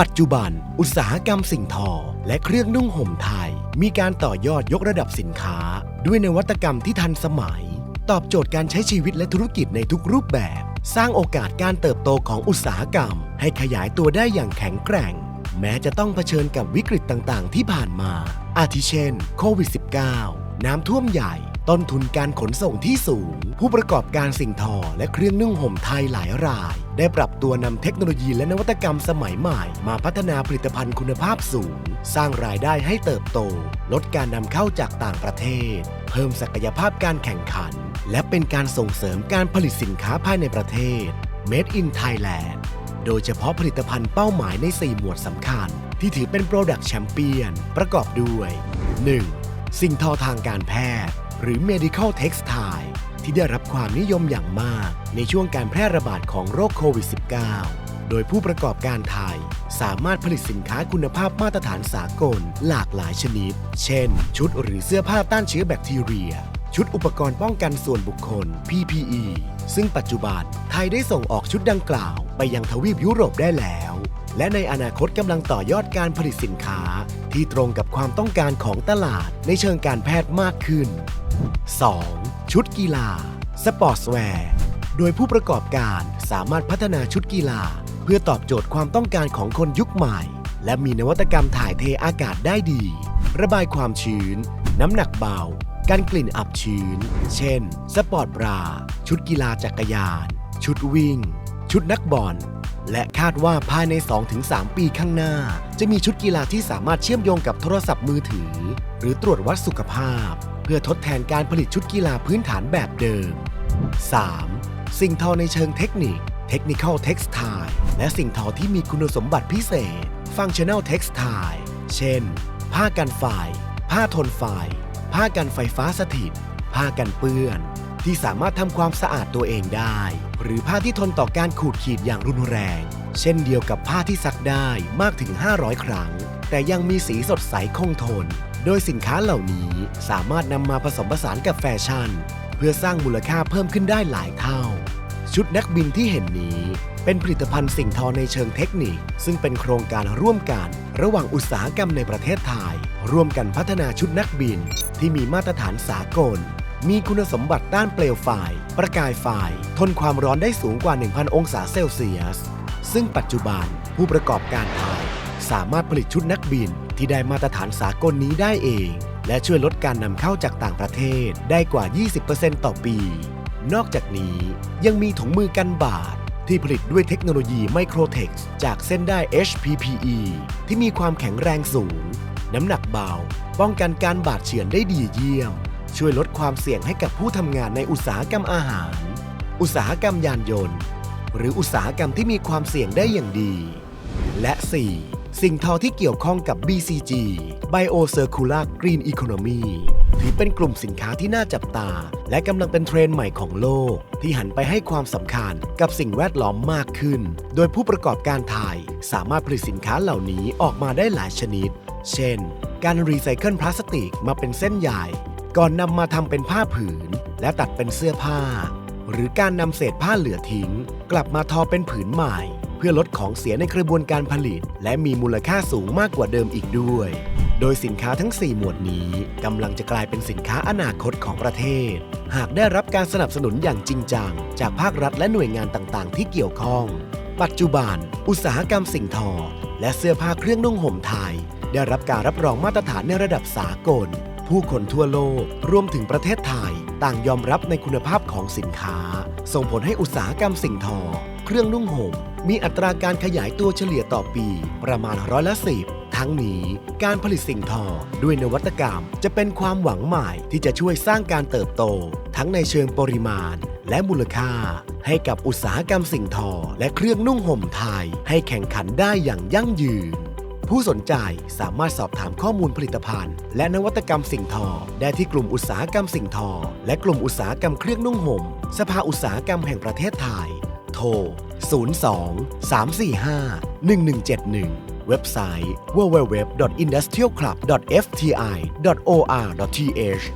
ปัจจุบัน อุตสาหกรรมสิ่งทอ และเครื่องนุ่งห่มไทย มีการต่อยอดยกระดับสินค้า ด้วยนวัตกรรมที่ทันสมัย ตอบโจทย์การใช้ชีวิตและธุรกิจในทุกรูปแบบ สร้างโอกาสการเติบโตของอุตสาหกรรม ให้ขยายตัวได้อย่างแข็งแกร่ง แม้จะต้องเผชิญกับวิกฤตต่างๆ ที่ผ่านมา อาทิเช่นโควิด -19 น้ำท่วมใหญ่ ต้นทุนการขนส่งที่สูง ผู้ประกอบการสิ่งทอและเครื่องนุ่งห่มไทยหลายราย ได้ปรับตัวนำเทคโนโลยีและนวัตกรรมสมัยใหม่ มาพัฒนาผลิตภัณฑ์คุณภาพสูง สร้างรายได้ให้เติบโต ลดการนำเข้าจากต่างประเทศ เพิ่มศักยภาพการแข่งขัน และเป็นการส่งเสริมการผลิตสินค้าภายในประเทศ Made in Thailand โดยเฉพาะผลิตภัณฑ์เป้าหมายใน 4 หมวดสำคัญ ที่ถือเป็น Product Champion ประกอบด้วย 1. สิ่งทอทางการแพทย์ หรือ Medical Textile ที่ได้รับความนิยมอย่างมากในช่วงการแพร่ระบาดของโรคโควิด -19 โดยผู้ประกอบการไทย สามารถผลิตสินค้าคุณภาพมาตรฐานสากล หลากหลายชนิด เช่น ชุดหรือเสื้อผ้าต้านเชื้อแบคทีเรีย ชุดอุปกรณ์ป้องกันส่วนบุคคล PPE ซึ่งปัจจุบันไทยได้ส่งออกชุดดังกล่าว ไปยังทวีปยุโรปได้แล้ว และในอนาคตกำลังต่อยอดการผลิตสินค้า ที่ตรงกับความต้องการของตลาดในเชิงการแพทย์มากขึ้น 2. ชุดกีฬา สปอร์ตแวร์ โดยผู้ประกอบการสามารถพัฒนาชุดกีฬา เพื่อตอบโจทย์ความต้องการของคนยุคใหม่ และมีนวัตกรรมถ่ายเทอากาศได้ดี ระบายความชื้น น้ำหนักเบา กันกลิ่นอับชื้น เช่น สปอร์ตบรา ชุดกีฬาจักรยาน ชุดวิ่ง ชุดนักบอล และคาดว่าภายใน 2-3 ปีข้างหน้า จะมีชุดกีฬาที่สามารถเชื่อมโยงกับโทรศัพท์มือถือ หรือตรวจวัดสุขภาพ เพื่อทดแทนการผลิตชุดกีฬาพื้นฐานแบบเดิม 3. สิ่งทอในเชิงเทคนิค Technical Textile และสิ่งทอที่มีคุณสมบัติพิเศษ Functional Textile เช่น ผ้ากันไฟผ้าทนไฟผ้ากันไฟฟ้าสถิต ผ้ากันเปื้อน ที่สามารถทำความสะอาดตัวเองได้ หรือผ้าที่ทนต่อการขูดขีดอย่างรุนแรง เช่นเดียวกับผ้าที่ซักได้มากถึง 500 ครั้ง แต่ยังมีสีสดใสคงทน โดยสินค้าเหล่านี้สามารถนำมาผสมผสานกับแฟชั่น เพื่อสร้างมูลค่าเพิ่มขึ้นได้หลายเท่า ชุดนักบินที่เห็นนี้ เป็นผลิตภัณฑ์สิ่งทอในเชิงเทคนิค ซึ่งเป็นโครงการร่วมกัน ระหว่างอุตสาหกรรมในประเทศไทย ร่วมกันพัฒนาชุดนักบิน ที่มีมาตรฐานสากล มีคุณสมบัติด้านเปลวไฟประกายไฟทนความร้อนได้สูงกว่า 1,000 องศาเซลเซียส ซึ่งปัจจุบันผู้ประกอบการไทย สามารถผลิตชุดนักบินที่ได้มาตรฐานสากลนี้ได้เอง และช่วยลดการนำเข้าจากต่างประเทศได้กว่า 20%ต่อปี นอกจากนี้ยังมีถุงมือกันบาดที่ผลิตด้วยเทคโนโลยีไมโครเทคจากเส้นได้ HPPE ที่มีความแข็งแรงสูง น้ำหนักเบา ป้องกันการบาดเฉือนได้ดีเยี่ยม ช่วยลดความเสี่ยงให้กับผู้ทำงานในอุตสาหกรรมอาหาร อุตสาหกรรมยานยนต์ หรืออุตสาหกรรมที่มีความเสี่ยงได้อย่างดี และ 4. สิ่งทอที่เกี่ยวข้องกับ BCG Biocircular Green Economy ถือเป็นกลุ่มสินค้าที่น่าจับตา และกำลังเป็นเทรนด์ใหม่ของโลก ที่หันไปให้ความสำคัญกับสิ่งแวดล้อมมากขึ้น โดยผู้ประกอบการไทย สามารถผลิตสินค้าเหล่านี้ออกมาได้หลายชนิด เช่น การรีไซเคิลพลาสติกมาเป็นเส้นใหญ่ ก่อนนำมาทำเป็นผ้าผืน และตัดเป็นเสื้อผ้า หรือการนำเศษผ้าเหลือทิ้ง กลับมาทอเป็นผืนใหม่ พื่อลดของเสียในกระบวนการผลิต และมีมูลค่าสูงมากกว่าเดิมอีกด้วย โดยสินค้าทั้ง 4 หมวดนี้กำลังจะกลายเป็นสินค้าอนาคตของประเทศ หากได้รับการสนับสนุนอย่างจริงจัง จากภาครัฐและหน่วยงานต่างๆ ที่เกี่ยวข้อง ปัจจุบัน อุตสาหกรรมสิ่งทอ และเสื้อผ้าเครื่องนุ่งห่มไทย ได้รับการรับรองมาตรฐานในระดับสากล ผู้คนทั่วโลกรวมถึงประเทศไทย ต่างยอมรับในคุณภาพของสินค้า ส่งผลให้อุตสาหกรรมสิ่งทอ รื่องนุ่งห่ม มีอัตราการขยายตัวเฉลี่ยต่อปีประมาณร้อยละสิบทั้งนี้การผลิตสิ่งทอด้วยนวัตกรรมจะเป็นความหวังใหม่ที่จะช่วยสร้างการเติบโต ทั้งในเชิงปริมาณ และมูลค่า ให้กับอุตสาหกรรมสิ่งทอและเครื่องนุ่งห่มไทย ให้แข่งขันได้อย่างยั่งยืน ผู้สนใจสามารถสอบถามข้อมูลผลิตภัณฑ์ และนวัตกรรมสิ่งทอได้ที่กลุ่มอุตสาหกรรมสิ่งทอ และกลุ่มอุตสาหกรรมเครื่องนุ่งห่ม สภาอุตสาหกรรมแห่งประเทศไทย โทร 02 345 1171 เว็บไซต์ www.industrialclub.fti.or.th